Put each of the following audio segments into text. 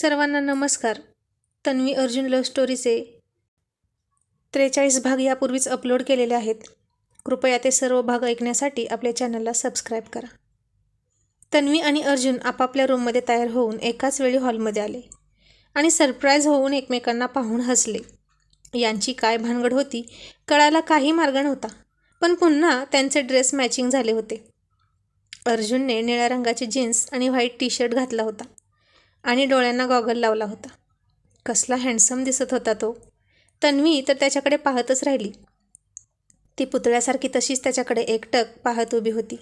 सर्वांना नमस्कार. तन्वी अर्जुन लव्ह स्टोरीचे त्रेचाळीस भाग यापूर्वीच अपलोड केलेले आहेत. कृपया ते सर्व भाग ऐकण्यासाठी आपल्या चॅनलला सबस्क्राईब करा. तन्वी आणि अर्जुन आपापल्या रूममध्ये तयार होऊन एकाच वेळी हॉलमध्ये आले. आणि सरप्राईज होऊन एकमेकांना पाहून हसले. यांची काय भानगड होती कळायला काही मार्ग नव्हता. पण पुन्हा त्यांचे ड्रेस मॅचिंग झाले होते. अर्जुनने निळ्या रंगाची जीन्स आणि व्हाईट टी शर्ट घातला होता. आणि डोळ्यांना गॉगल लावला होता. कसला हँडसम दिसत होता तो. तन्वी तर त्याच्याकडे पाहतच राहिली. ती पुतळ्यासारखी तशीच त्याच्याकडे एकटक पाहत उभी होती.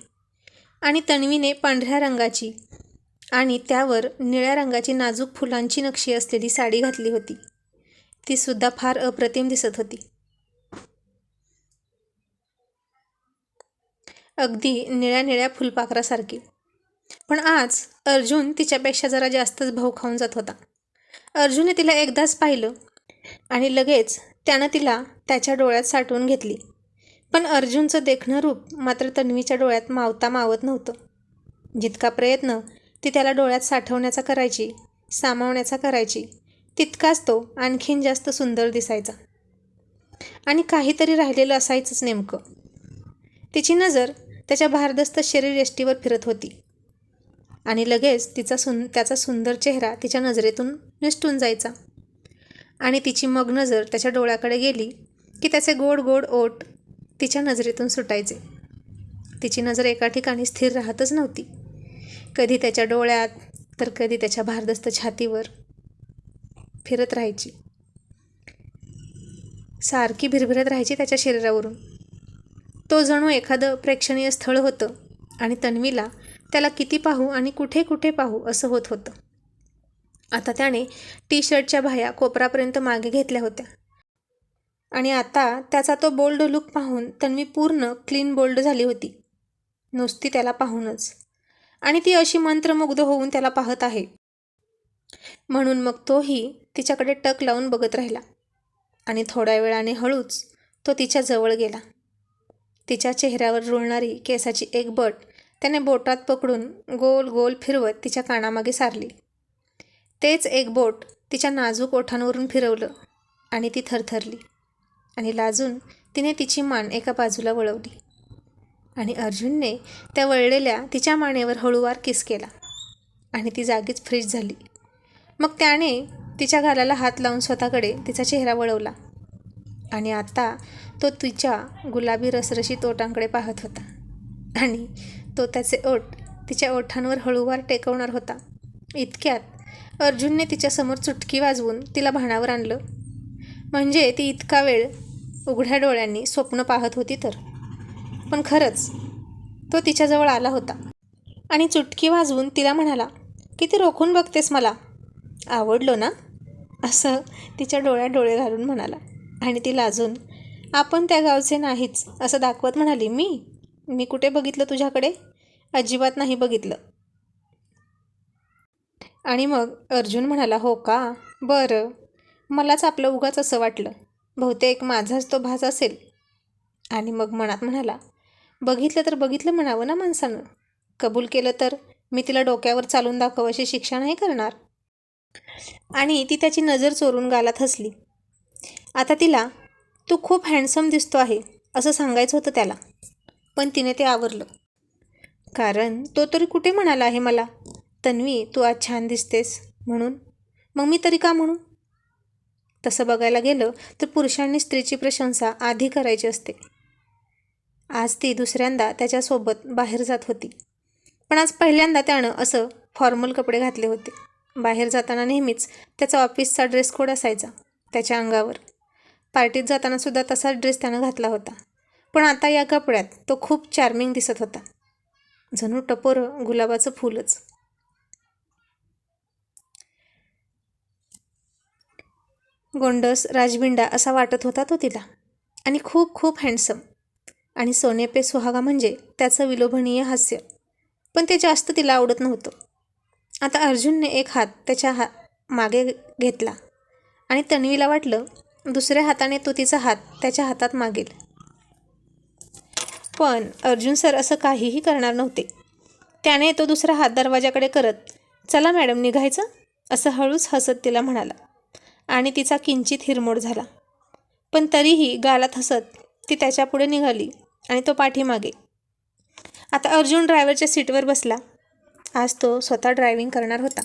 आणि तन्वीने पांढऱ्या रंगाची आणि त्यावर निळ्या रंगाची नाजूक फुलांची नक्षी असलेली साडी घातली होती. ती सुद्धा फार अप्रतिम दिसत होती. अगदी निळ्या निळ्या फुलपाखरासारखी. पण आज अर्जुन तिच्यापेक्षा जरा जास्तच भाऊ खाऊन जात होता. अर्जुनने तिला एकदाच पाहिलं आणि लगेच त्यानं तिला त्याच्या डोळ्यात साठवून घेतली. पण अर्जुनचं देखणं रूप मात्र तन्वीच्या डोळ्यात मावता मावत नव्हतं. जितका प्रयत्न ती त्याला डोळ्यात साठवण्याचा करायची सामावण्याचा करायची तितकाच तो आणखीन जास्त सुंदर दिसायचा. आणि काहीतरी राहिलेलं असायचंच नेमकं. तिची नजर त्याच्या भारदस्त शरीर यष्टीवर फिरत होती. आणि लगेच तिचा सुन त्याचा सुंदर चेहरा तिच्या नजरेतून निसटून जायचा. आणि तिची मग नजर त्याच्या डोळ्याकडे गेली की त्याचे गोड गोड ओट तिच्या नजरेतून सुटायचे. तिची नजर एका ठिकाणी स्थिर राहतच नव्हती. कधी त्याच्या डोळ्यात तर कधी त्याच्या भारदस्त छातीवर फिरत राहायची. सारखी भिरभिरत राहायची त्याच्या शरीरावरून. तो जणू एखादं प्रेक्षणीय स्थळ होतं आणि तन्वीला त्याला किती पाहू आणि कुठे कुठे पाहू असं होत होतं. आता त्याने टी शर्टच्या बाह्या कोपरापर्यंत मागे घेतल्या होत्या. आणि आता त्याचा तो बोल्ड लुक पाहून तन्वी पूर्ण क्लीन बोल्ड झाली होती. नुसती त्याला पाहूनच. आणि ती अशी मंत्रमुग्ध होऊन त्याला पाहत आहे. म्हणून मग तोही तिच्याकडे टक लावून बघत राहिला. आणि थोड्या वेळाने हळूच तो तिच्या जवळ गेला. तिच्या चेहऱ्यावर रुळणारी केसाची एक बट त्याने बोटात पकडून गोल गोल फिरवत तिच्या कानामागे सारली. तेच एक बोट तिच्या नाजूक ओठांवरून फिरवलं आणि ती थरथरली आणि लाजून तिने तिची मान एका बाजूला वळवली. आणि अर्जुनने त्या वळलेल्या तिच्या मानेवर हळूवार किस केला आणि ती जागीच फ्रीज झाली. मग त्याने तिच्या गालाला हात लावून स्वतःकडे तिचा चेहरा वळवला आणि आता तो तिच्या गुलाबी रसरशीत तोटांकडे पाहत होता. आणि तो त्याचे ओठ तिच्या ओठांवर हळूवार टेकवणार होता. इतक्यात अर्जुनने तिच्यासमोर चुटकी वाजवून तिला भाणावर आणलं. म्हणजे ती इतका वेळ उघड्या डोळ्यांनी स्वप्न पाहत होती तर. पण खरंच तो तिच्याजवळ आला होता. आणि चुटकी वाजवून तिला म्हणाला किती रोखून बघतेस मला? आवडलो ना? असं तिच्या डोळ्यात डोळे घालून म्हणाला. आणि ती लाजून आपण त्या गावचे नाहीच असं दाखवत म्हणाली मी. मी कुठे बघितलं तुझ्याकडे? अजिबात नाही बघितलं. आणि मग अर्जुन म्हणाला हो का? बरं. मलाच आपलं उगाच असं वाटलं. बहुतेक माझाच तो भास असेल. आणि मग मनात म्हणाला बघितलं तर बघितलं म्हणावं ना माणसानं. कबूल केलं तर मी तिला डोक्यावर चालून दाखव अशी शिक्षा नाही करणार. आणि ती त्याची नजर चोरून गालात हसली. आता तिला तू खूप हँडसम दिसतो आहे असं सांगायचं होतं त्याला. पण तिने ते आवरलं. कारण तो तरी कुठे म्हणाला आहे मला? तन्वी तू आज छान दिसतेस म्हणून. मग मी तरी का म्हणू? तसं बघायला गेलं तर पुरुषांनी स्त्रीची प्रशंसा आधी करायची असते. आज ती दुसऱ्यांदा त्याच्यासोबत बाहेर जात होती. पण आज पहिल्यांदा त्यानं असं फॉर्मल कपडे घातले होते. बाहेर जाताना नेहमीच त्याचा ऑफिसचा ड्रेस कोड असायचा त्याच्या अंगावर. पार्टीत जाताना सुद्धा तसाच ड्रेस त्यानं घातला होता. पण आता या कपड्यात तो खूप चार्मिंग दिसत होता. जणू टपोरं गुलाबाचं फुलच. गोंडस राजबिंडा असा वाटत होता तो तिला. आणि खूप खूप हँडसम आणि सोने पे सुहागा म्हणजे त्याचं विलोभनीय हास्य. पण ते जास्त तिला आवडत नव्हतं. आता अर्जुनने एक हात त्याच्या हा मागे घेतला. आणि तन्वीला वाटलं दुसऱ्या हाताने तो तिचा हात त्याच्या हातात मागेल. पण अर्जुन सर असं काहीही करणार नव्हते. त्याने तो दुसरा हात दरवाजाकडे करत चला मॅडम निघायचं? असं हळूच हसत तिला म्हणाला. आणि तिचा किंचित हिरमोड झाला. पण तरीही गालात हसत ती त्याच्यापुढे निघाली आणि तो पाठीमागे. आता अर्जुन ड्रायव्हरच्या सीटवर बसला. आज तो स्वतः ड्रायव्हिंग करणार होता.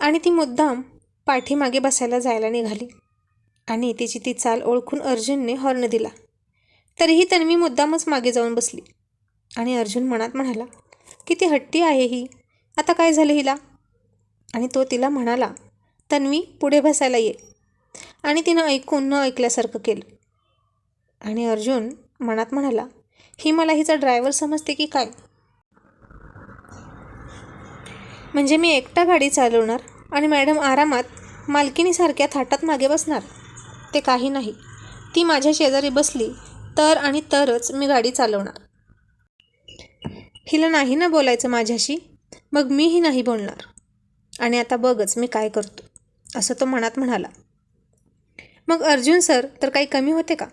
आणि ती मुद्दाम पाठीमागे बसायला जायला निघाली. आणि तिची ती चाल ओळखून अर्जुनने हॉर्न दिला. तरीही तन्वी मुद्दामच मागे जाऊन बसली. आणि अर्जुन मनात म्हणाला किती हट्टी आहे ही. आता काय झालं हिला? आणि तो तिला म्हणाला तन्वी पुढे बसायला ये. आणि तिनं ऐकून न ऐकल्यासारखं केलं. आणि अर्जुन मनात म्हणाला ही मला हिचा ड्रायव्हर समजते की काय? म्हणजे मी एकटा गाडी चालवणार आणि मॅडम आरामात मालकिनीसारख्या थाटात मागे बसणार? ते काही नाही. ती माझ्या शेजारी बसली तर आणि तरच मी गाडी चालवणार. हिला नाही ना बोलायचं माझ्याशी? मग मीही नाही बोलणार. आणि आता बघच मी काय करतो असं तो मनात म्हणाला. मग अर्जुन सर तर काही कमी होते का?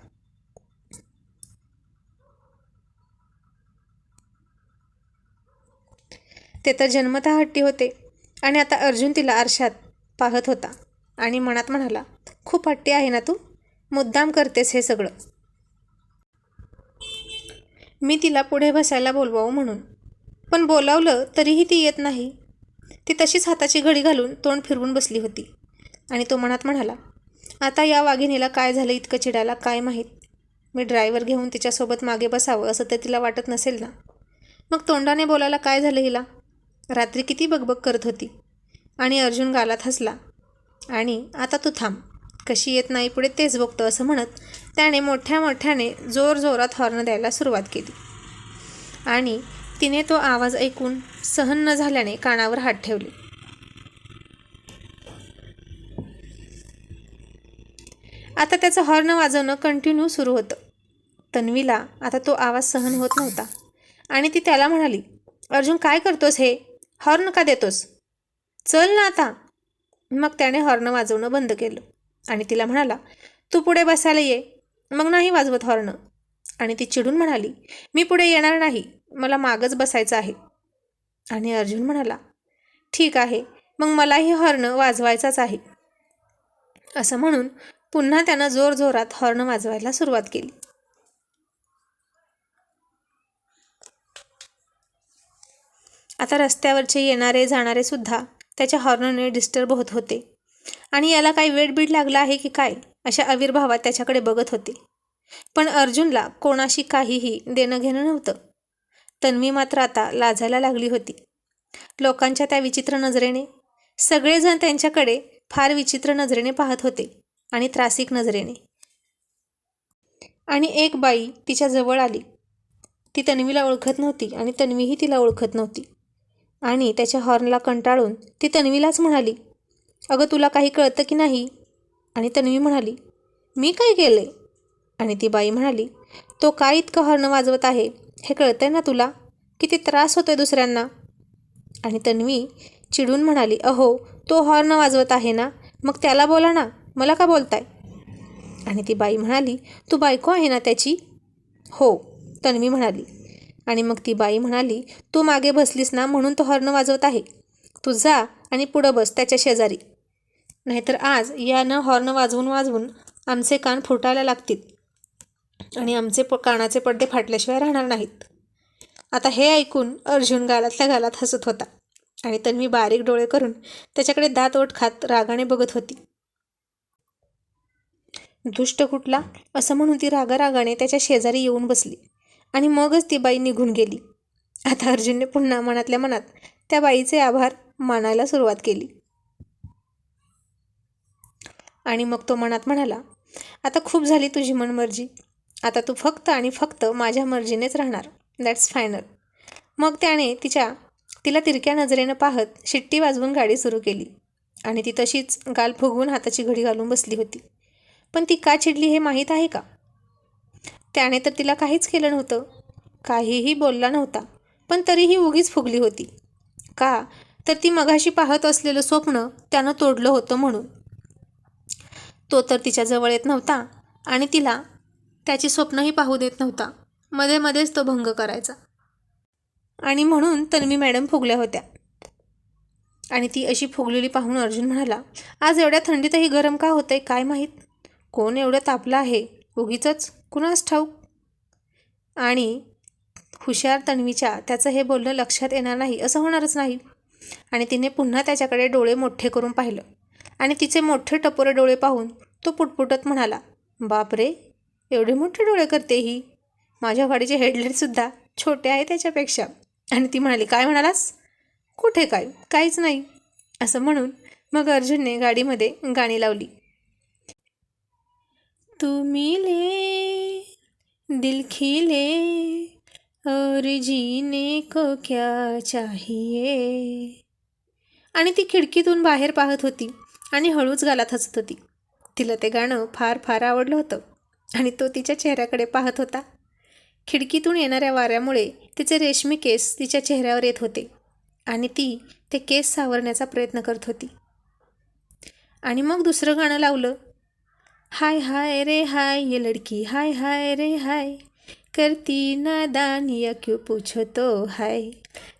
ते तर जन्मतः हट्टी होते. आणि आता अर्जुन तिला आरशात पाहत होता आणि मनात म्हणाला खूप हट्टी आहे ना तू? मुद्दाम करतेस हे सगळं. मी तिला पुढे बसायला बोलवावं म्हणून. पण बोलावलं तरीही ती येत नाही. ती तशीच हाताची घडी घालून तोंड फिरवून बसली होती. आणि तो मनात म्हणाला आता या वाघिणीला काय झालं इतकं चिडायला काय माहीत? मी ड्रायव्हर घेऊन तिच्यासोबत मागे बसावं असं तर तिला वाटत नसेल ना? मग तोंडाने बोलायला काय झालं हिला? रात्री किती बगबग करत होती? आणि अर्जुन गालात हसला. आणि आता तू थांब. कशी येत नाही पुढे तेच बघतो असं म्हणत त्याने मोठ्या मोठ्याने जोर जोरात हॉर्न द्यायला सुरुवात केली. आणि तिने तो आवाज ऐकून सहन न झाल्याने कानावर हात ठेवले. आता त्याचं हॉर्न वाजवणं कंटिन्यू सुरू होतं. तन्वीला आता तो आवाज सहन होत नव्हता. आणि ती त्याला म्हणाली अर्जुन काय करतोस हे? हॉर्न का देतोस? चल ना आता. मग त्याने हॉर्न वाजवणं बंद केलं. आणि तिला म्हणाला तू पुढे बसायला ये. मग नाही वाजवत हॉर्न. आणि ती चिडून म्हणाली मी पुढे येणार नाही. मला मागच बसायचं आहे. आणि अर्जुन म्हणाला ठीक आहे. मग मलाही हॉर्न वाजवायचाच आहे. असं म्हणून पुन्हा त्यानं जोरजोरात हॉर्न वाजवायला सुरुवात केली. आता रस्त्यावरचे येणारे जाणारे सुद्धा त्याच्या हॉर्नने डिस्टर्ब होत होते. आणि याला काही वेडबीड लागला आहे की काय अशा आविर्भावात त्याच्याकडे बघत होते. पण अर्जुनला कोणाशी काहीही देणं घेणं नव्हतं. तन्वी मात्र आता लाजायला लागली होती. लोकांच्या त्या विचित्र नजरेने सगळेजण त्यांच्याकडे फार विचित्र नजरेने पाहत होते आणि त्रासिक नजरेने. आणि एक बाई तिच्या जवळ आली. ती तन्वीला ओळखत नव्हती आणि तन्वीही तिला ओळखत नव्हती. आणि त्याच्या हॉर्नला कंटाळून ती तन्वीलाच म्हणाली अगं तुला काही कळतं की नाही? आणि तन्वी म्हणाली मी काय केले आणि ती बाई म्हणाली तो काय इतकं हॉर्न वाजवत आहे? हे कळतंय ना तुला? किती त्रास होतोय दुसऱ्यांना. आणि तन्वी चिडून म्हणाली अहो तो हॉर्न वाजवत आहे ना? मग त्याला बोला ना. मला का बोलताय? आणि ती बाई म्हणाली तू बायको आहे ना त्याची? हो तन्वी म्हणाली. आणि मग ती बाई म्हणाली तू मागे बसलीस ना म्हणून तो हॉर्न वाजवत आहे. तू जा आणि पुढं बस त्याच्या शेजारी. नाहीतर आज यानं हॉर्न वाजवून वाजवून आमचे कान फुटायला लागतील आणि आमचे प कानाचे पडदे फाटल्याशिवाय राहणार नाहीत. आता हे ऐकून अर्जुन गालातल्या गालात हसत होता आणि तन्वी बारीक डोळे करून त्याच्याकडे दात ओट खात रागाने बघत होती. दुष्ट कुठला? असं म्हणून ती रागारागाने त्याच्या शेजारी येऊन बसली आणि मगच ती बाई निघून गेली. आता अर्जुनने पुन्हा मनातल्या मनात त्या बाईचे आभार मानायला सुरुवात केली. आणि मग तो मनात म्हणाला आता खूप झाली तुझी मनमर्जी. आता तू फक्त आणि फक्त माझ्या मर्जीनेच राहणार. दॅट्स फायनल मग त्याने तिच्या तिला तिरक्या नजरेनं पाहत शिट्टी वाजवून गाडी सुरू केली. आणि ती तशीच गाल फुगवून हाताची घडी घालून बसली होती. पण ती का चिडली हे माहीत आहे का? त्याने तर तिला काहीच केलं नव्हतं. काहीही बोलला नव्हता. पण तरीही उगीच फुगली होती. का? तर ती मगाशी पाहत असलेलं स्वप्न त्यानं तोडलं होतं म्हणून. तो तर तिच्याजवळ येत नव्हता आणि तिला त्याची स्वप्नही पाहू देत नव्हता. मध्ये मध्येच तो भंग करायचा. आणि म्हणून तन्वी मॅडम फुगल्या होत्या. आणि ती अशी फुगलेली पाहून अर्जुन म्हणाला आज एवढ्या थंडीतही गरम का होतंय? काय माहीत? कोण एवढं तापलं आहे? उगीच कुणास ठाऊक? आणि हुशार तन्वीच्या त्याचं हे बोलणं लक्षात येणार नाही असं होणारच नाही. आणि तिने पुन्हा त्याच्याकडे डोळे मोठे करून पाहिलं. आणि तिचे मोठे टपोरे डोळे पाहून तो पुटपुटत म्हणाला बापरे एवढे मोठे डोळे करते ही. माझ्या गाडीचे हेडलाईटसुद्धा छोटे आहे त्याच्यापेक्षा. आणि ती म्हणाली काय म्हणालास? कुठे काय? काहीच नाही. असं म्हणून मग अर्जुनने गाडीमध्ये गाणी लावली. तू मिले दिल खिले और जीने को क्या चाहिए? आणि ती खिडकीतून बाहेर पाहत होती. आणि हळूच गालात हसत होती. तिला ते गाणं फार फार आवडलं होतं आणि तो तिच्या चेहऱ्याकडे पाहत होता. खिडकीतून येणाऱ्या वाऱ्यामुळे तिचे रेशमी केस तिच्या चेहऱ्यावर येत होते आणि ती ते केस सावरण्याचा प्रयत्न करत होती. आणि मग दुसरं गाणं लावलं. हाय हाय रे हाय ये लड़की हाय हाय रे हाय. करती नादानिया क्यों पूछो तो हाय.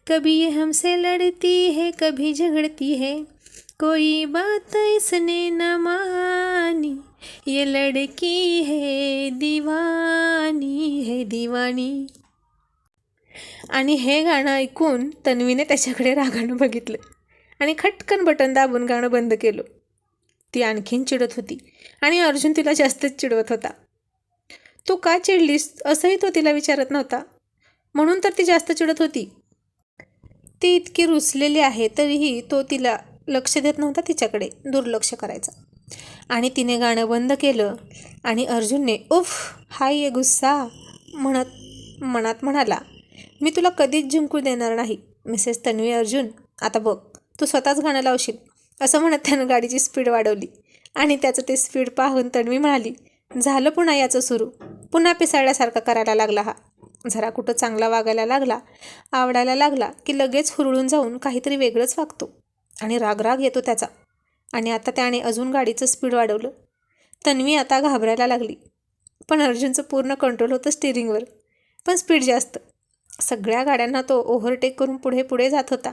कभी ये हमसे लड़ती है कभी झगड़ती है. कोई बात इसने न मानी। ये लड़की है दीवानी है दीवानी। आणि हे गाणं ऐकून तन्वीने त्याच्याकडे रागानं बघितलं आणि खटकन बटन दाबून गाणं बंद केलं. ती आणखीन चिडत होती आणि अर्जुन तिला जास्तच चिडवत होता. तू का चिडलीस? असंही तो तिला विचारत नव्हता. म्हणून तर ती जास्त चिडत होती. ती इतकी रुसलेली आहे तरीही तो तिला लक्ष देत नव्हता तिच्याकडे दुर्लक्ष करायचा. आणि तिने गाणं बंद केलं आणि अर्जुनने उफ हाय ये गुस्सा म्हणत मनात म्हणाला मी तुला कधीच जिंकू देणार नाही मिसेस तन्वी अर्जुन आता बघ तू स्वतःच गाणं लावशील. असं म्हणत त्यानं गाडीची स्पीड वाढवली. आणि त्याचं ते स्पीड पाहून तन्वी म्हणाली झालं पुन्हा याचं सुरू पुन्हा पिसाळल्यासारखा करायला लागला हा. जरा कुठं चांगला वागायला लागला आवडायला लागला की लगेच हुरळून जाऊन काहीतरी वेगळंच वागतो. आणि रागराग येतो त्याचा. आणि आता त्याने अजून गाडीचं स्पीड वाढवलं. तन्वी आता घाबरायला लागली. पण अर्जुनचं पूर्ण कंट्रोल होतं स्टिअरिंगवर पण स्पीड जास्त. सगळ्या गाड्यांना तो ओव्हरटेक करून पुढे पुढे जात होता.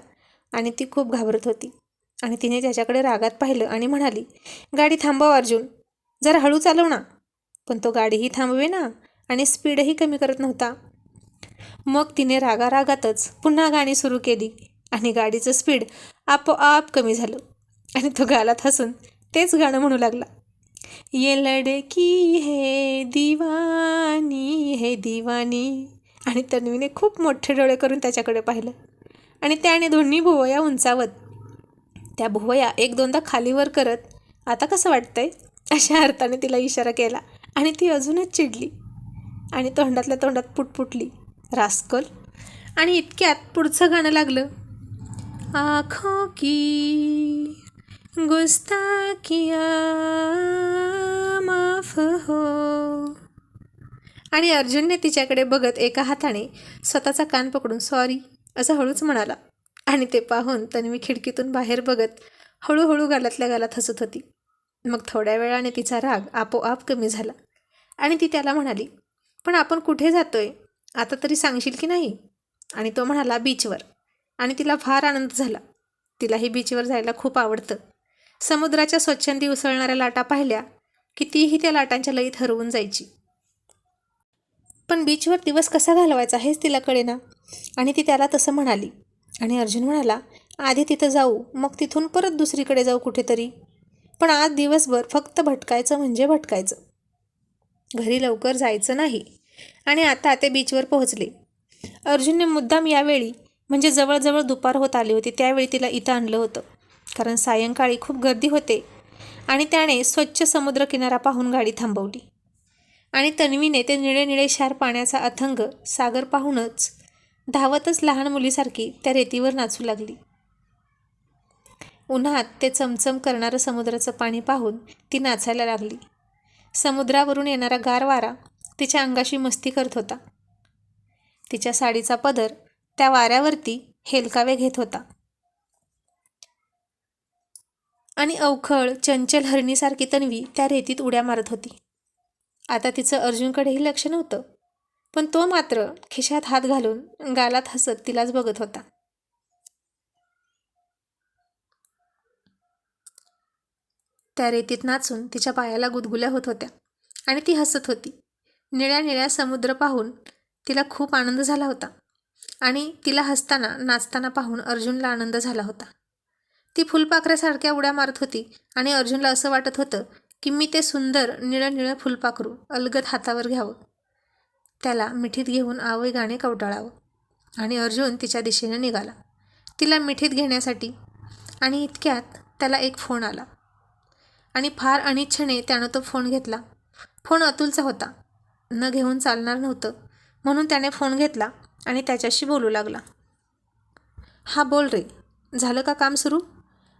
आणि ती खूप घाबरत होती. आणि तिने त्याच्याकडे रागात पाहिलं आणि म्हणाली गाडी थांबव अर्जुन. जरा हळू चालव ना. पण तो गाडीही थांबवे ना आणि स्पीडही कमी करत नव्हता. मग तिने रागारागातच पुन्हा गाणी सुरू केली आणि गाडीचं स्पीड आपोआप कमी झालं. आणि तो गालात हसून तेच गाणं म्हणू लागला. ये लडकी हे दिवानी हे दिवानी. आणि तन्वीने खूप मोठे डोळे करून त्याच्याकडे पाहिलं. आणि त्याने दोन्ही भुवया उंचावत त्या भुवया एक दोनदा खालीवर करत आता कसं वाटतंय? अशा अर्थाने तिला इशारा केला. आणि ती अजूनच चिडली. आणि तोंडातल्या तोंडात पुटपुटली. रास्कल. आणि इतक्यात पुढचं गाणं लागलं. आँखों की गुस्ताकिया माफ हो. आणि अर्जुनने तिच्याकडे बघत एका हाताने स्वतःचा कान पकडून सॉरी असं हळूच म्हणाला. आणि ते पाहून तन्वी खिडकीतून बाहेर बघत हळूहळू गालातल्या गालात हसत होती. मग थोड्या वेळाने तिचा राग आपोआप कमी झाला. आणि ती त्याला म्हणाली पण आपण कुठे जातोय? आता तरी सांगशील की नाही? आणि तो म्हणाला बीचवर. आणि तिला फार आनंद झाला. तिलाही बीचवर जायला खूप आवडतं. समुद्राच्या स्वच्छंदी उसळणाऱ्या लाटा पाहिल्या की तीही त्या लाटांच्या लईत हरवून जायची. पण बीचवर दिवस कसा घालवायचा हेच तिला कळेना. आणि ती त्याला तसं म्हणाली. आणि अर्जुन म्हणाला आधी तिथं जाऊ मग तिथून परत दुसरीकडे जाऊ कुठेतरी. पण आज दिवसभर फक्त भटकायचं म्हणजे भटकायचं. घरी लवकर जायचं नाही. आणि आता ते बीचवर पोहोचले. अर्जुनने मुद्दाम यावेळी म्हणजे जवळजवळ दुपार होत आली होती त्यावेळी तिला इथं आणलं होतं. कारण सायंकाळी खूप गर्दी होते आणि त्याने स्वच्छ समुद्रकिनारा पाहून गाडी थांबवली. आणि तन्वीने ते निळे निळे शार पाण्याचा अथंग सागर पाहूनच धावतच लहान मुलीसारखी त्या रेतीवर नाचू लागली. उन्हात ते चमचम करणारं समुद्राचं पाणी पाहून ती नाचायला लागली. समुद्रावरून येणारा गार वारा तिच्या अंगाशी मस्ती करत होता. तिच्या साडीचा पदर त्या वाऱ्यावरती हेलकावे घेत होता. आणि अवखळ चंचल हरणीसारखी तन्वी त्या रेतीत उड्या मारत होती. आता तिचं अर्जुनकडेही लक्ष नव्हतं पण तो मात्र खिशात हात घालून गालात हसत तिलाच बघत होता. त्या रेतीत नाचून तिच्या पायाला गुदगुल्या होत होत्या आणि ती हसत होती. निळ्या निळ्या समुद्र पाहून तिला खूप आनंद झाला होता. आणि तिला हसताना नाचताना पाहून अर्जुनला आनंद झाला होता. ती फुलपाखऱ्यासारख्या उड्या मारत होती आणि अर्जुनला असं वाटत होतं की मी ते सुंदर निळं निळं फुलपाखरू अलगद हातावर घ्यावं. त्याला मिठीत घेऊन आवय गाणे कवटाळावं आणि अर्जुन तिच्या दिशेने निघाला. तिला मिठीत घेण्यासाठी आणि इतक्यात त्याला एक फोन आला. आणि फार अनिच्छेने त्यानं तो फोन घेतला. फोन अतुलचा होता. न घेऊन चालणार नव्हतं. म्हणून त्याने फोन घेतला आणि त्याच्याशी बोलू लागला. हा बोल रे. झालं का काम सुरू?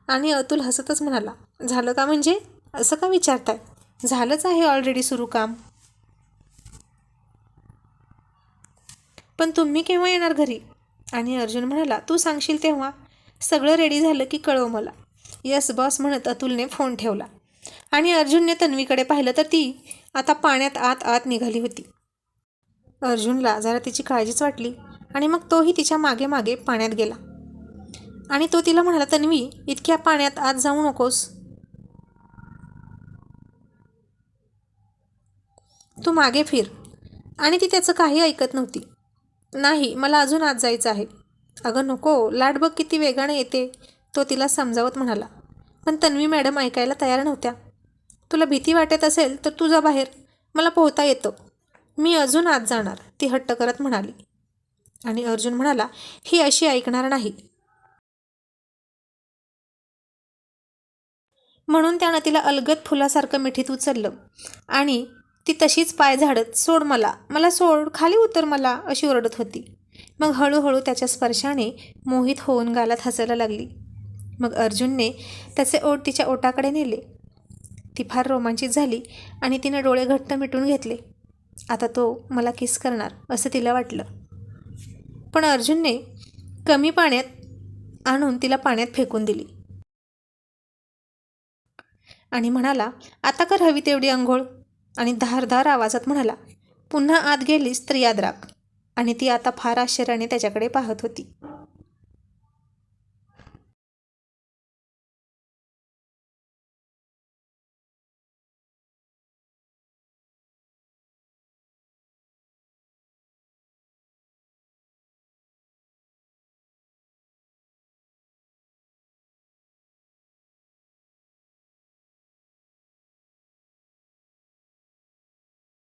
आणि अतुल हसतच म्हणाला झालं का म्हणजे? असं का विचारताय? झालंच आहे ऑलरेडी सुरू काम. पण तुम्ही केव्हा येणार घरी? आणि अर्जुन म्हणाला तू सांगशील तेव्हा. सगळं रेडी झालं की कळव मला. यस बॉस म्हणत अतुलने फोन ठेवला. आणि अर्जुनने तन्वीकडे पाहिलं तर ती आता पाण्यात आत आत निघाली होती. अर्जुनला जरा तिची काळजीच वाटली आणि मग तोही तिच्यामागे मागे पाण्यात गेला. आणि तो तिला म्हणाला तन्वी इतक्या पाण्यात आत जाऊ नकोस. तू मागे फिर. आणि ती त्याचं काही ऐकत नव्हती. नाही मला अजून आत जायचं आहे. अगं नको लाट बघ किती वेगाने येते तो तिला समजावत म्हणाला. पण तन्वी मॅडम ऐकायला तयार नव्हत्या. तुला भीती वाटत असेल तर तुझा बाहेर. मला पोहता येतं. मी अजून आत जाणार ती हट्ट करत म्हणाली. आणि अर्जुन म्हणाला ही अशी ऐकणार नाही. म्हणून त्यानं तिला अलगद फुलासारखं मिठीत उचललं. आणि ती तशीच पाय झाडत सोड मला मला सोड खाली उतर मला अशी ओरडत होती. मग हळूहळू त्याच्या स्पर्शाने मोहित होऊन गालात हसायला लागली. मग अर्जुनने त्याचे ओट तिच्या ओटाकडे नेले. ती फार रोमांचित झाली आणि तिने डोळे घट्ट मिटून घेतले. आता तो मला किस करणार असं तिला वाटलं. पण अर्जुनने कमी पाण्यात आणून तिला पाण्यात फेकून दिली. आणि म्हणाला आता कर हवी तेवढी आंघोळ. आणि धारधार आवाजात म्हणाला पुन्हा आत गेलीस तर याद राख. आणि ती आता फार आश्चर्याने त्याच्याकडे पाहत होती.